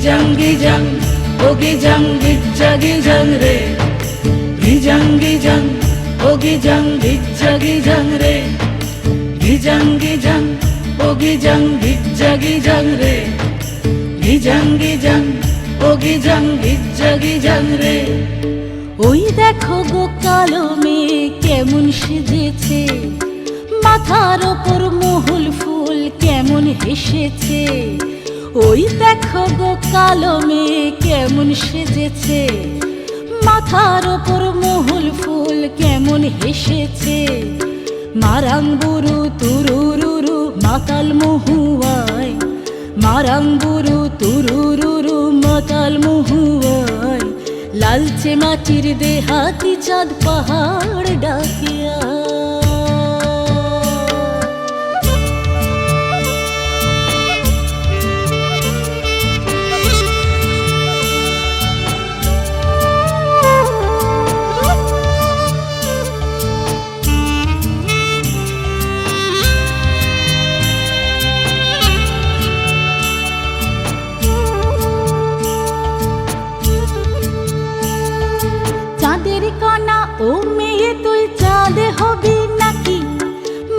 গিজাং গিজাং ও গিজাং গিজ্জা গিজাং রে গিজাং গিজাং ও গিজাং গিজ্জা গিজাং রে গিজাং গিজাং ও গিজাং গিজ্জা গিজাং রে গিজাং গিজাং ও গিজাং গিজ্জা গিজাং রে ওই দেখো গো কালো মেয়ে কেমন সেজেছে মাথার ওপর মহুল ফুল কেমন হেসেছে ওই দেখো গো কালো মেয়ে কেমন সেজেছে। মাথার ওপর মহুল ফুল কেমন হেসেছে। মারাং বুরু তুরুরুরু, মাতাল মহুয়ায়। মারাং বুরু তুরুরুরু, মাতাল মহুয়ায়। লালচে মাটির দেহাতি চাঁদ পাহাড় ও মেয়ে তুই চাঁদে হবি নাকি?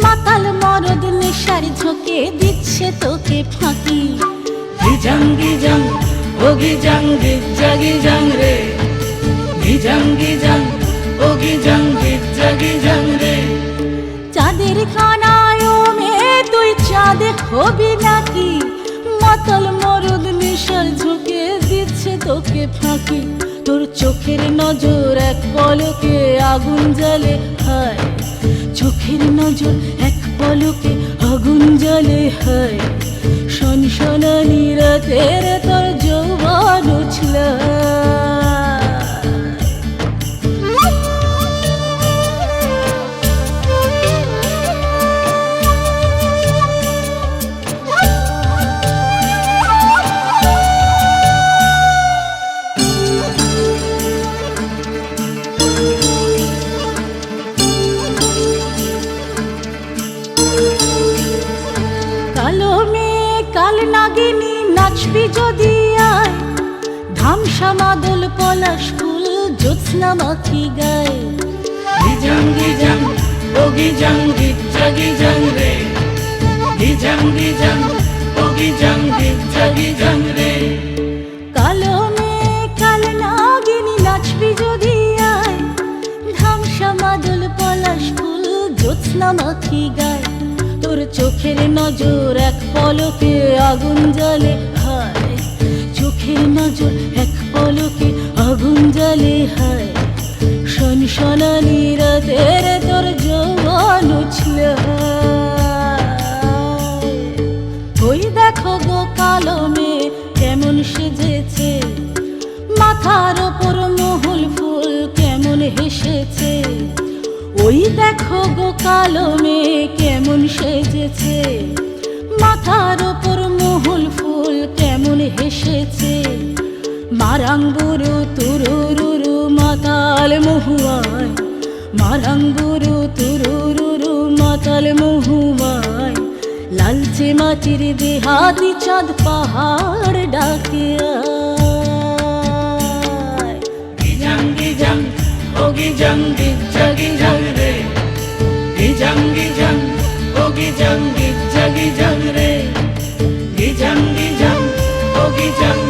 মাতাল মরদ নেশার ঝোঁকে দিচ্ছে তোকে ফাঁকি। গিজাং গিজাং ও গিজাং গিজাং রে। গিজাং গিজাং ও গিজাং গিজাং রে। চাঁদের কণায় ও মেয়ে তুই চাঁদে হবি নাকি? মাতাল মরদ নেশার ঝোঁকে দিচ্ছে তোকে ফাঁকি। তোর চোখের নজর এক পলকে আগুন জ্বলে, হায়। চোখের নজর এক পলকে আগুন জ্বলে, হায়। শনশনানি রাতের কালো মেয়ে, কাল নাগিনী নাচবি যদি আয়। ধামসা মাদল পলাশ ফুল জ্যোৎস্না মাখি গায়। গিজাং গিজাং ও গিজাং গিজ্জা গিজাং রে। গিজাং গিজাং ও গিজাং গিজ্জা গিজাং রে। কালো মেয়ে, কাল নাগিনী নাচবি যদি আয়। ধামসা মাদল পলাশ ফুল জ্যোৎস্না মাখি গায়। তোর চোখের নজর, এক পলকে আগুন জ্বলে, হায়। চোখের নজর, এক পলকে আগুন জ্বলে, হায়। শন শনানি রাতের তোর জওয়ান উছল ওই দেখো গো কালো মেয়ে, কেমন সেজেছে। মাথার ওই দেখো গো কালো মেয়ে কেমন সেজেছে। মাথার ওপর মহুল ফুল কেমন হেসেছে। মারাং বুরু তুরুরুরু মাতাল মহুয়ায়। মারাং বুরু তুরুরুরু মাতাল মহুয়ায়। লালচে মাটির দেহাতি চাঁদ পাহাড় ডাকে আয়। গিজাং গিজাং ও গিজাং গিজ্জা গিজাং। গিজাং জং ও গিজাং জগি জং রে। গিজাং জং ও গিজাং